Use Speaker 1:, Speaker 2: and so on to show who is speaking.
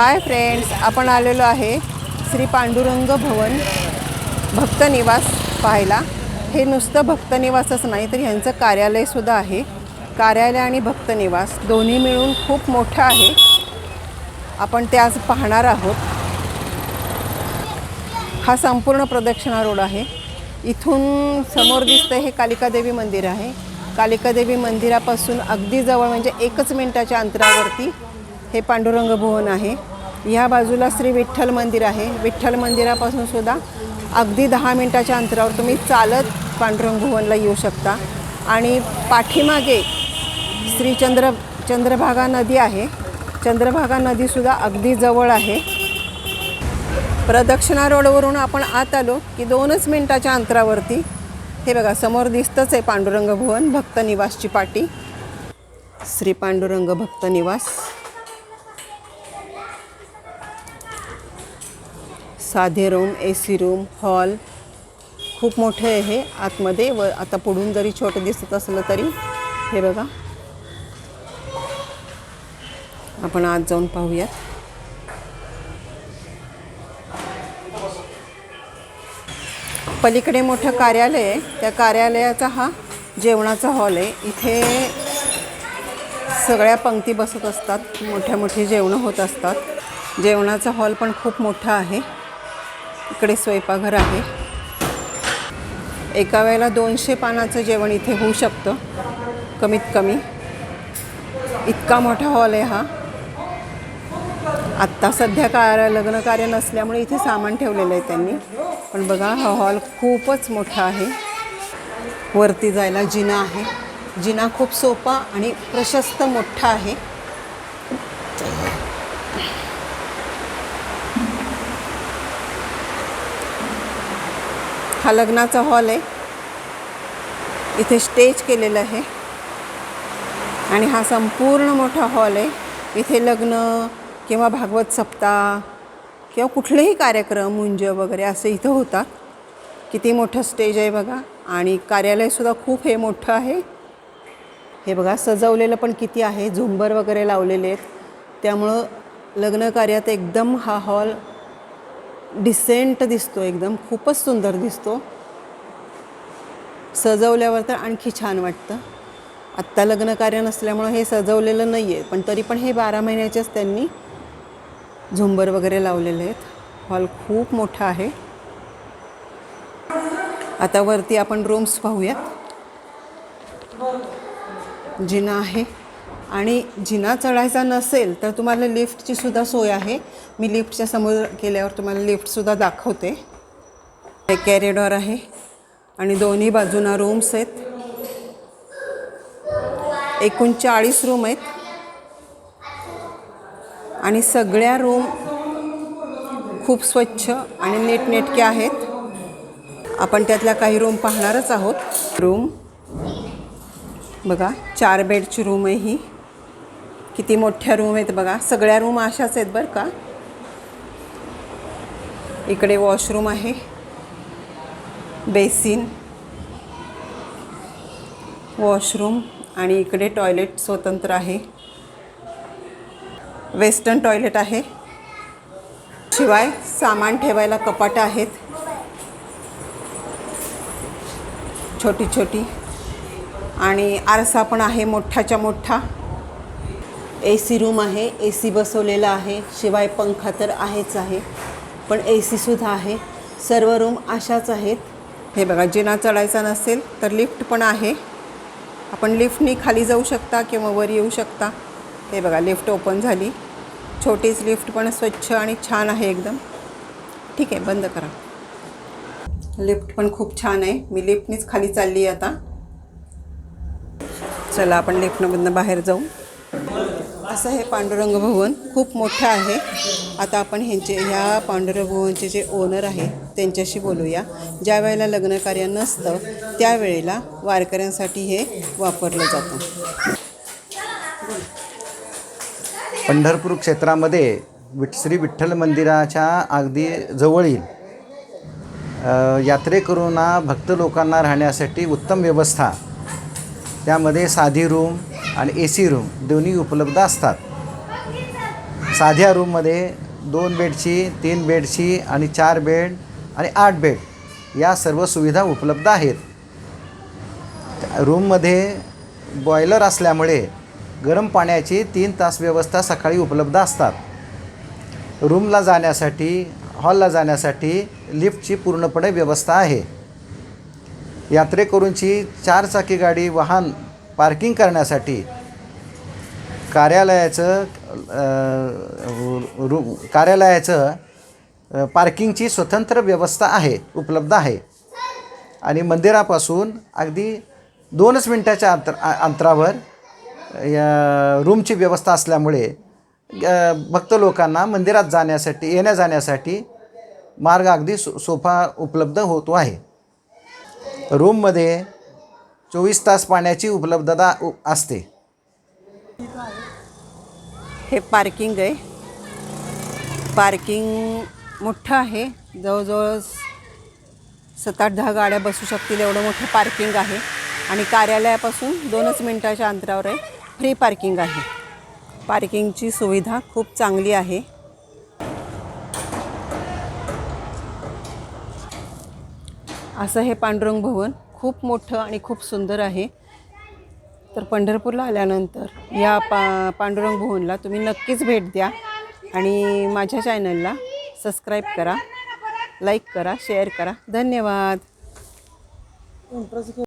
Speaker 1: Hi friends आपण आलेलो आहे श्री पांडुरंग भवन भक्त निवास पाहायला. हे नुसतं भक्त निवासच नाही तर ह्यांचं कार्यालयसुद्धा आहे. कार्यालय आणि भक्त निवास दोन्ही मिळून खूप मोठं आहे. आपण ते आज पाहणार आहोत. हा संपूर्ण प्रदक्षिणा रोड आहे. इथून समोर दिसतं हे कालिकादेवी मंदिर आहे. कालिकादेवी मंदिरापासून अगदी जवळ म्हणजे एकच मिनटाच्या अंतरावरती हे पांडुरंग भुवन आहे. ह्या बाजूला श्री विठ्ठल मंदिर आहे. विठ्ठल मंदिरापासून सुद्धा अगदी दहा मिनटाच्या अंतरावर तुम्ही चालत पांडुरंग भुवनला येऊ शकता. आणि पाठीमागे श्री चंद्र चंद्रभागा नदी आहे. चंद्रभागा नदीसुद्धा अगदी जवळ आहे. प्रदक्षिणा रोडवरून आपण आत आलो की दोनच मिनटाच्या अंतरावरती हे बघा समोर दिसतंच आहे पांडुरंग भुवन भक्त निवासची पाटी. श्री पांडुरंग भक्त निवास. साधे room A C room hall खूप मोठे आहे हे आतमध्ये व आता पुढून जरी छोटं दिसत असलं तरी हे बघा. आपण आत जाऊन पाहूयात. पलीकडे मोठं कार्यालय आहे. त्या कार्यालयाचा हा जेवणाचा हॉल आहे. इथे सगळ्या पंक्ती बसत असतात. मोठ्या मोठी जेवणं होत असतात. जेवणाचा हॉल पण खूप मोठा आहे. इकडे स्वयंपाकघर आहे. एका वेळेला दोनशे पानाचं जेवण इथे होऊ शकतं कमीत कमी. इतका मोठा हॉल आहे हा. आत्ता सध्या कार्य लग्न कार्य नसल्यामुळे इथे सामान ठेवलेलं आहे त्यांनी. पण बघा हा हॉल खूपच मोठा आहे. वरती जायला जिना आहे. जिना खूप सोपा आणि प्रशस्त मोठा आहे. हा लग्नाचा हॉल आहे. इथे स्टेज केलेलं आहे. आणि हा संपूर्ण मोठा हॉल आहे. इथे लग्न किंवा भागवत सप्ताह किंवा कुठलेही कार्यक्रम मुंज वगैरे असे इथं होतात. किती मोठं स्टेज आहे बघा. आणि कार्यालयसुद्धा खूप हे मोठं आहे. हे बघा सजवलेलं पण किती आहे. झुंबर वगैरे लावलेले आहेत. त्यामुळं लग्न कार्यात एकदम हा हॉल डिसेंट दिसतो एकदम खूपच सुंदर दिसतो. सजवल्यावर तर आणखी छान वाटतं. आत्ता लग्नकार्य नसल्यामुळं हे सजवलेलं नाही आहे पण तरी पण हे बारा महिन्याचेच त्यांनी झुंबर वगैरे लावलेले आहेत. हॉल खूप मोठा आहे. आता वरती आपण रूम्स पाहूयात. जिना आहे. आणि जिना चढायचा नसेल तर तुम्हाला लिफ्टची सुद्धा सोय आहे. मी लिफ्टच्या समोर गेल्यावर तुम्हाला लिफ्टसुद्धा दाखवते. हे कॅरिडॉर आहे आणि दोन्ही बाजूना रूम्स आहेत. एकूण चाळीस रूम आहेत. आणि सगळ्या रूम खूप स्वच्छ आणि नीटनेटके आहेत. आपण त्यातल्या काही रूम पाहणारच आहोत. रूम बघा चार बेडची रूम आहे ही. किती मोठ्या रूम आहेत बघा. सगळ्या रूम अशाच आहेत बरं का. इकडे वॉशरूम आहे. बेसिन वॉशरूम आणि इकडे टॉयलेट स्वतंत्र आहे. वेस्टर्न टॉयलेट आहे. शिवाय सामान ठेवायला कपाटं आहेत. छोटी छोटी आणि आरसा पण आहे मोठ्याच्या मोठा ए सी रूम आहे ए सी बसवलेला आहे शिवाय पंखा तर आहेच आहे पण ए सीसुद्धा आहे. सर्व रूम अशाच आहेत. हे बघा जिना चढायचा नसेल तर लिफ्ट पण आहे. आपण लिफ्टनी खाली जाऊ शकता किंवा वर येऊ शकता. हे बघा लिफ्ट ओपन झाली. छोटीच लिफ्ट पण स्वच्छ आणि छान आहे एकदम. ठीक आहे बंद करा. लिफ्ट पण खूप छान आहे. मी लिफ्टनीच खाली चालली आहे आता. चला आपण लिफ्टमधनं बाहेर जाऊ. असं हे पांडुरंग भवन खूप मोठं आहे. आता आपण ह्यांचे ह्या पांडुरंग भवनचे जे ओनर आहे त्यांच्याशी बोलूया. ज्या वेळेला लग्नकार्य नसतं त्यावेळेला वारकऱ्यांसाठी हे वापरलं जातं.
Speaker 2: पंढरपूर क्षेत्रामध्ये विठ श्री विठ्ठल मंदिराच्या अगदी जवळील अ, यात्रेकरूंना भक्त लोकांना राहण्यासाठी उत्तम व्यवस्था त्यामध्ये साधी रूम आणि ए सी रूम दोन्ही उपलब्ध असतात. साध्या रूममध्ये दोन बेडची तीन बेडची आणि चार बेड आणि आठ बेड या सर्व सुविधा उपलब्ध आहेत. रूममध्ये बॉयलर असल्यामुळे गरम पाण्याची तीन तास व्यवस्था सकाळी उपलब्ध असतात. रूमला जाण्यासाठी हॉलला जाण्यासाठी लिफ्टची पूर्णपणे व्यवस्था आहे. यात्रेकरूंची चारचाकी गाडी वाहन पार्किंग करण्यासाठी कार्यालयाचं अ, रू कार्यालयाचं पार्किंगची स्वतंत्र व्यवस्था आहे उपलब्ध आहे. आणि मंदिरापासून अगदी दोनच मिनटाच्या अंतर अंतरावर या रूमची व्यवस्था असल्यामुळे भक्त लोकांना मंदिरात जाण्यासाठी येण्या जाण्यासाठी मार्ग अगदी सो सोपा उपलब्ध होतो आहे. रूममध्ये चोवीस तास पाण्याची उपलब्धता उ- असते.
Speaker 1: हे पार्किंग आहे. पार्किंग मोठं आहे. जवळजवळ सात आठ दहा गाड्या बसू शकतील एवढं मोठं पार्किंग आहे. आणि कार्यालयापासून दोनच मिनटाच्या अंतरावर आहे. फ्री पार्किंग आहे. पार्किंगची सुविधा खूप चांगली आहे. असं हे पांडुरंग भवन खूप मोठं आणि खूप सुंदर आहे. तर पंढरपूरला आल्यानंतर या पा पांडुरंग भुवनला तुम्ही नक्कीच भेट द्या आणि माझ्या चॅनलला सबस्क्राईब करा लाईक करा शेअर करा. धन्यवाद.